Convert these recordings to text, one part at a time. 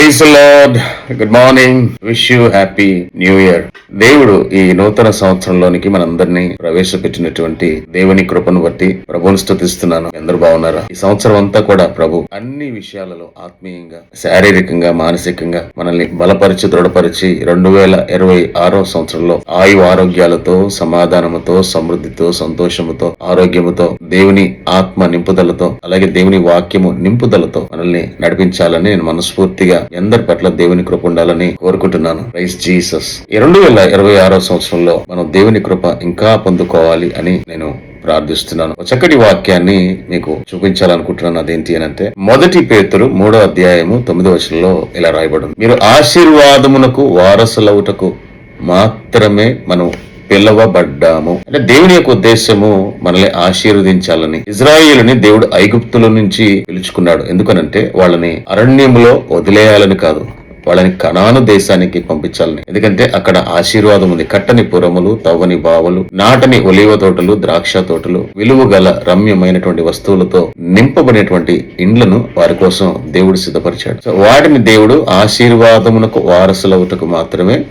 Praise lord good morning wish you happy new year దేవుడు ఈ నూతన సంవత్సరంలోనికి మనందరినీ ప్రవేశపెట్టినటువంటి దేవుని కృపను బట్టి ప్రభుని స్థుతిస్తున్నాను. అందరూ బాగున్నారా? ఈ సంవత్సరం అంతా కూడా ప్రభు అన్ని విషయాలలో ఆత్మీయంగా శారీరకంగా మానసికంగా మనల్ని బలపరిచి దృఢపరిచి రెండు వేల ఇరవై ఆరో సంవత్సరంలో ఆయు ఆరోగ్యాలతో సమాధానముతో సమృద్ధితో సంతోషముతో ఆరోగ్యముతో దేవుని ఆత్మ నింపుదలతో అలాగే దేవుని వాక్యము నింపుదలతో మనల్ని నడిపించాలని నేను మనస్ఫూర్తిగా అందరి పట్ల దేవుని కృప ఉండాలని కోరుకుంటున్నాను. రైస్ జీసస్ ఈ రెండు వేల ఇరవై ఆరో సంవత్సరంలో మనం దేవుని కృప ఇంకా పొందుకోవాలి అని నేను ప్రార్థిస్తున్నాను. చక్కటి వాక్యాన్ని మీకు చూపించాలనుకుంటున్నాను. అదేంటి అని అంటే మొదటి పేతురు మూడో అధ్యాయము తొమ్మిదో వచనంలో ఇలా రాయబడింది. మీరు ఆశీర్వాదమునకు వారసులవుటకు మాత్రమే మనం పిలవబడ్డాము. అంటే దేవుని యొక్క ఉద్దేశము మనల్ని ఆశీర్వదించాలని. ఇజ్రాయేలుని దేవుడు ఐగుప్తుల నుంచి పిలుచుకున్నాడు. ఎందుకనంటే వాళ్ళని అరణ్యంలో వదిలేయాలని కాదు వాళ్ళని కణాను దేశానికి పంపించాలని. ఎందుకంటే అక్కడ ఆశీర్వాదం ఉంది. కట్టని పురములు తవ్వని బావులు నాటని ఒలివ తోటలు ద్రాక్ష తోటలు విలువ గల రమ్యమైనటువంటి వస్తువులతో నింపబడినటువంటి ఇండ్లను వారి కోసం దేవుడు సిద్ధపరిచాడు. వాటిని దేవుడు ఆశీర్వాదమునకు వారసులవుటకు మాత్రమే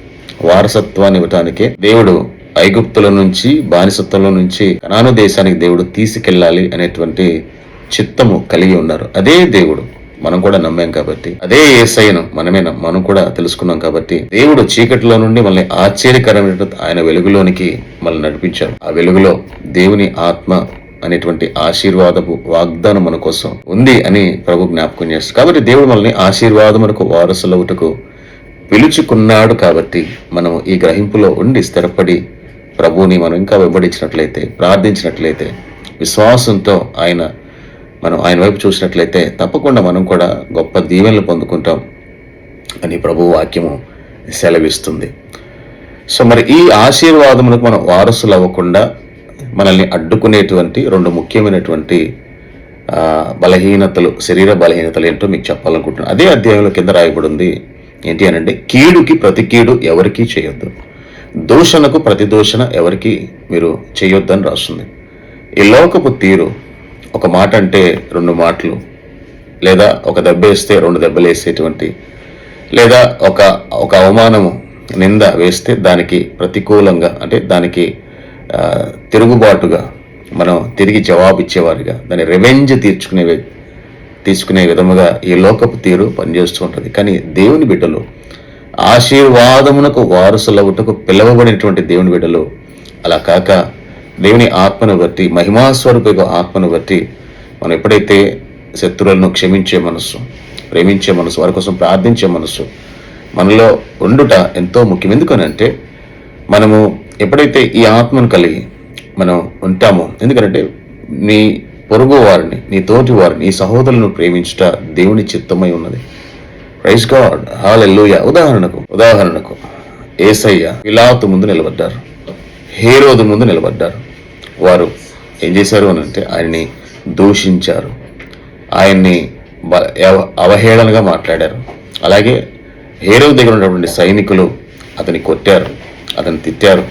వారసత్వాన్ని ఇవ్వటానికే దేవుడు ఐగుప్తుల నుంచి బానిసత్వంలో నుంచి కనాను దేశానికి దేవుడు తీసుకెళ్ళాలి అనేటువంటి చిత్తము కలిగి ఉన్నారు. అదే దేవుడు. మనం కూడా నమ్మాం కాబట్టి. అదే ఏసైను మనమే మనం కూడా తెలుసుకున్నాం కాబట్టి దేవుడు చీకటిలో నుండి మనల్ని ఆశ్చర్యకరమైన ఆయన వెలుగులోనికి మనల్ని నడిపించారు ఆ వెలుగులో దేవుని ఆత్మ అనేటువంటి ఆశీర్వాదపు వాగ్దానం మన కోసం ఉంది అని ప్రభు జ్ఞాపకం చేస్తారు కాబట్టి దేవుడు మనల్ని ఆశీర్వాదమునకు వారసులవుటకు పిలుచుకున్నాడు కాబట్టి మనం ఈ గ్రహింపులో ఉండి స్థిరపడి ప్రభువుని మనం ఇంకా వెంబడించినట్లయితే ప్రార్థించినట్లయితే విశ్వాసంతో ఆయన మనం ఆయన వైపు చూసినట్లయితే తప్పకుండా మనం కూడా గొప్ప దీవెనలు పొందుకుంటాం అని ప్రభు వాక్యము సెలవిస్తుంది. సో మరి ఈ ఆశీర్వాదములకు మనం వారసులు అవ్వకుండా మనల్ని అడ్డుకునేటువంటి రెండు ముఖ్యమైనటువంటి బలహీనతలు శరీర బలహీనతలు ఏంటో మీకు చెప్పాలనుకుంటున్నాను. అదే అధ్యాయంలో కింద రాయబడింది. ఏంటి అనంటే కీడుకి ప్రతి కీడు ఎవరికీ చేయొద్దు. దూషణకు ప్రతిదూషణ ఎవరికి మీరు చేయొద్దని రాస్తుంది. ఈ లోకపు తీరు ఒక మాట అంటే రెండు మాటలు లేదా ఒక దెబ్బ వేస్తే రెండు దెబ్బలు వేసేటువంటి లేదా ఒక ఒక అవమానము నింద వేస్తే దానికి ప్రతికూలంగా అంటే దానికి తిరుగుబాటుగా మనం తిరిగి జవాబిచ్చేవారిగా దాని రెవెంజ్ తీర్చుకునే తీసుకునే విధముగా ఈ లోకపు తీరు పనిచేస్తూ ఉంటుంది. కానీ దేవుని బిడ్డలు ఆశీర్వాదమునకు వారసులవుటకు పిలవబడినటువంటి దేవుని బిడ్డలు. అలా కాక దేవుని ఆత్మను బట్టి మహిమాస్వరూప ఆత్మను బట్టి మనం ఎప్పుడైతే శత్రువులను క్షమించే మనస్సు ప్రేమించే మనసు వారి కోసం ప్రార్థించే మనస్సు మనలో ఉండుట ఎంతో ముఖ్యం. ఎందుకనంటే మనము ఎప్పుడైతే ఈ ఆత్మను కలిగి మనం ఉంటామో ఎందుకంటే నీ పొరుగు వారిని నీ తోటి వారిని నీ సహోదరులను ప్రేమించుట దేవుని చిత్తమై ఉన్నది. ప్రైజ్ గాడ్ హాలెల్లుయ ఉదాహరణకు ఉదాహరణకు ఏసయ్య పిలాతు ముందు నిలబడ్డారు. హేరోదు ముందు నిలబడ్డారు. వారు ఏం చేశారు అని అంటే ఆయన్ని దూషించారు. ఆయన్ని బ- అవహేళనగా మాట్లాడారు. అలాగే హేరోదు దగ్గర ఉన్నటువంటి సైనికులు అతన్ని కొట్టారు. అతన్ని తిట్టారు.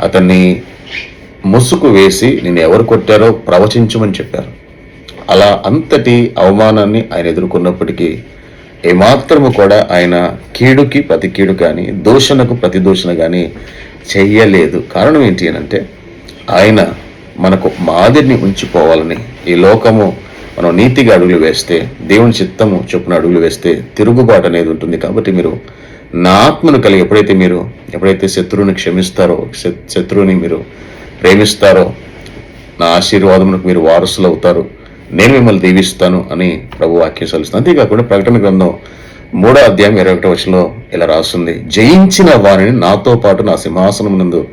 అతన్ని ముసుగు వేసి నేను ఎవరు కొట్టారో ప్రవచించమని చెప్పారు. అలా అంతటి అవమానాన్ని ఆయన ఎదుర్కొన్నప్పటికీ ఏమాత్రము కూడా ఆయన కీడుకి ప్రతి కీడు కానీ దూషణకు ప్రతి దూషణ కానీ చెయ్యలేదు. కారణం ఏంటి అని అంటే ఆయన మనకు మాదిరిని ఉంచిపోవాలని ఈ లోకము మనం నీతిగా అడుగులు వేస్తే దేవుని చిత్తము చొప్పున అడుగులు వేస్తే తిరుగుబాటు అనేది ఉంటుంది. కాబట్టి మీరు నా ఆత్మను కలిగి ఎప్పుడైతే మీరు ఎప్పుడైతే శత్రువుని క్షమిస్తారో శత్రువుని మీరు ప్రేమిస్తారో నా ఆశీర్వాదమునకు మీరు వారసులు అవుతారు నేను మిమ్మల్ని దీవిస్తాను అని ప్రభు వాక్యం సలుస్తుంది. అంతేకాకుండా ప్రకటన గ్రంథం మూడో అధ్యాయం ఇరవై ఒకటో వచనంలో ఇలా రాస్తుంది. జయించిన వారిని నాతో పాటు నా సింహాసనం నందు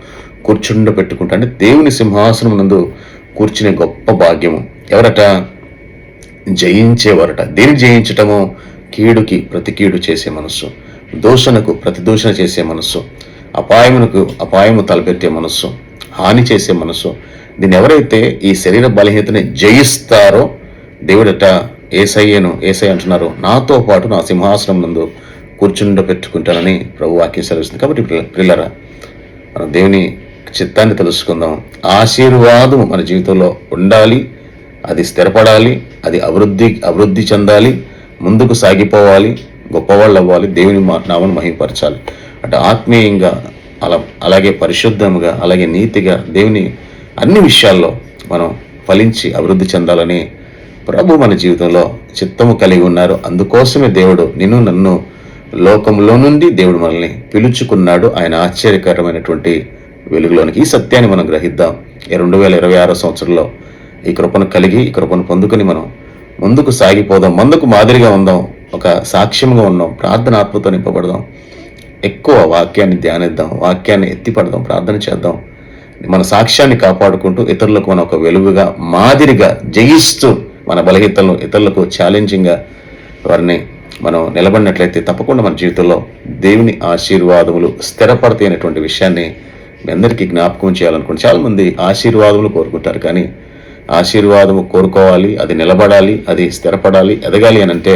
కూర్చుండ పెట్టుకుంటా. అంటే దేవుని సింహాసనం నందు కూర్చునే గొప్ప భాగ్యము. ఎవరట? జయించేవారట. దేని జయించటము? కీడుకి ప్రతి కీడు చేసే మనస్సు. దూషణకు ప్రతి దూషణ చేసే మనస్సు. అపాయమునకు అపాయము తలపెట్టే మనస్సు. హాని చేసే మనస్సు. దీన్ని ఎవరైతే ఈ శరీర బలహీనతని జయిస్తారో దేవుడట ఏసయ్యను ఏసై అంటున్నారు నాతో పాటు నా సింహాసనం నందు కూర్చుండ పెట్టుకుంటానని ప్రభు వాక్యం కాబట్టి పిల్లరా మనం దేవుని చిత్తాన్ని తెలుసుకుందాం. ఆశీర్వాదం మన జీవితంలో ఉండాలి అది స్థిరపడాలి అది అభివృద్ధి అభివృద్ధి చెందాలి ముందుకు సాగిపోవాలి గొప్పవాళ్ళు అవ్వాలి దేవుని మా- నామను మహిమపరచాలి. అంటే ఆత్మీయంగా అలా అలాగే పరిశుద్ధంగా అలాగే నీతిగా దేవుని అన్ని విషయాల్లో మనం ఫలించి అభివృద్ధి చెందాలని ప్రభు మన జీవితంలో చిత్తము కలిగి ఉన్నారు. అందుకోసమే దేవుడు నిన్ను నన్ను లోకంలో నుండి దేవుడు మనల్ని పిలుచుకున్నాడు. ఆయన ఆశ్చర్యకరమైనటువంటి వెలుగులోనికి ఈ సత్యాన్ని మనం గ్రహిద్దాం. ఈ రెండు వేల ఇరవై ఆరో సంవత్సరంలో ఈ కృపను కలిగి ఈ కృపను పొందుకొని మనం ముందుకు సాగిపోదాం. ముందుకు మాదిరిగా ఉందాం. ఒక సాక్ష్యంగా ఉందాం ప్రార్థన ఆత్మతో నింపబడదాం. ఎక్కువ వాక్యాన్ని ధ్యానిద్దాం. వాక్యాన్ని ఎత్తిపడదాం. ప్రార్థన చేద్దాం. మన సాక్ష్యాన్ని కాపాడుకుంటూ ఇతరులకు మనం ఒక వెలుగుగా మాదిరిగా జయిస్తూ మన బలహీతలను ఇతరులకు ఛాలెంజింగ్గా వారిని మనం నిలబడినట్లయితే తప్పకుండా మన జీవితంలో దేవుని ఆశీర్వాదములు స్థిరపడతాయి అనేటువంటి విషయాన్ని మీ అందరికీ జ్ఞాపకం చేయాలనుకుంటే చాలామంది ఆశీర్వాదములు కోరుకుంటారు కానీ ఆశీర్వాదము కోరుకోవాలి అది నిలబడాలి అది స్థిరపడాలి ఎదగాలి అని అంటే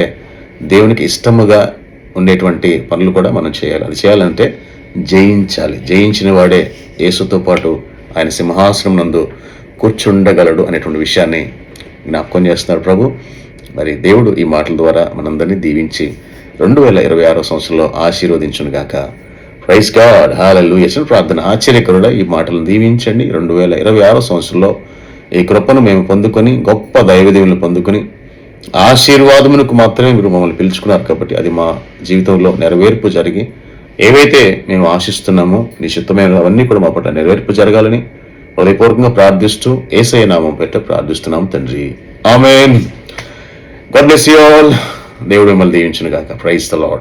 దేవునికి ఇష్టముగా ఉండేటువంటి పనులు కూడా మనం చేయాలి. అది చేయాలంటే జయించాలి. జయించిన వాడే యేసుతో పాటు ఆయన సింహాసనం నందు కూర్చుండగలడు అనేటువంటి విషయాన్ని జ్ఞాపకం చేస్తున్నారు ప్రభు. మరి దేవుడు ఈ మాటల ద్వారా మనందరినీ దీవించి రెండు వేల ఇరవై ఆరో సంవత్సరంలో ఆశీర్వదించును గాక. ప్రైస్ గాడ్ హాలలు యశను ప్రార్థన ఆశ్చర్యకరుడా ఈ మాటలను దీవించండి. రెండు వేల ఇరవై ఆరో సంవత్సరంలో ఈ కృపను మేము పొందుకొని గొప్ప దైవదేవులను పొందుకొని ఆశీర్వాదమునకు మాత్రమే మీరు మమ్మల్ని పిలుచుకున్నారు కాబట్టి అది మా జీవితంలో నెరవేర్పు జరిగి ఏవైతే మేము ఆశిస్తున్నామో నీ చిత్తమైన అవన్నీ కూడా మా పట్ల నెరవేర్పు జరగాలని హృదయపూర్వకంగా ప్రార్థిస్తూ ఏసఐ నామం పెట్ట ప్రార్థిస్తున్నాం తండ్రి. Amen. God bless you all దేవుడు మిమ్మల్ని దీవించిన గాక ప్రైజ్ ద లాడ్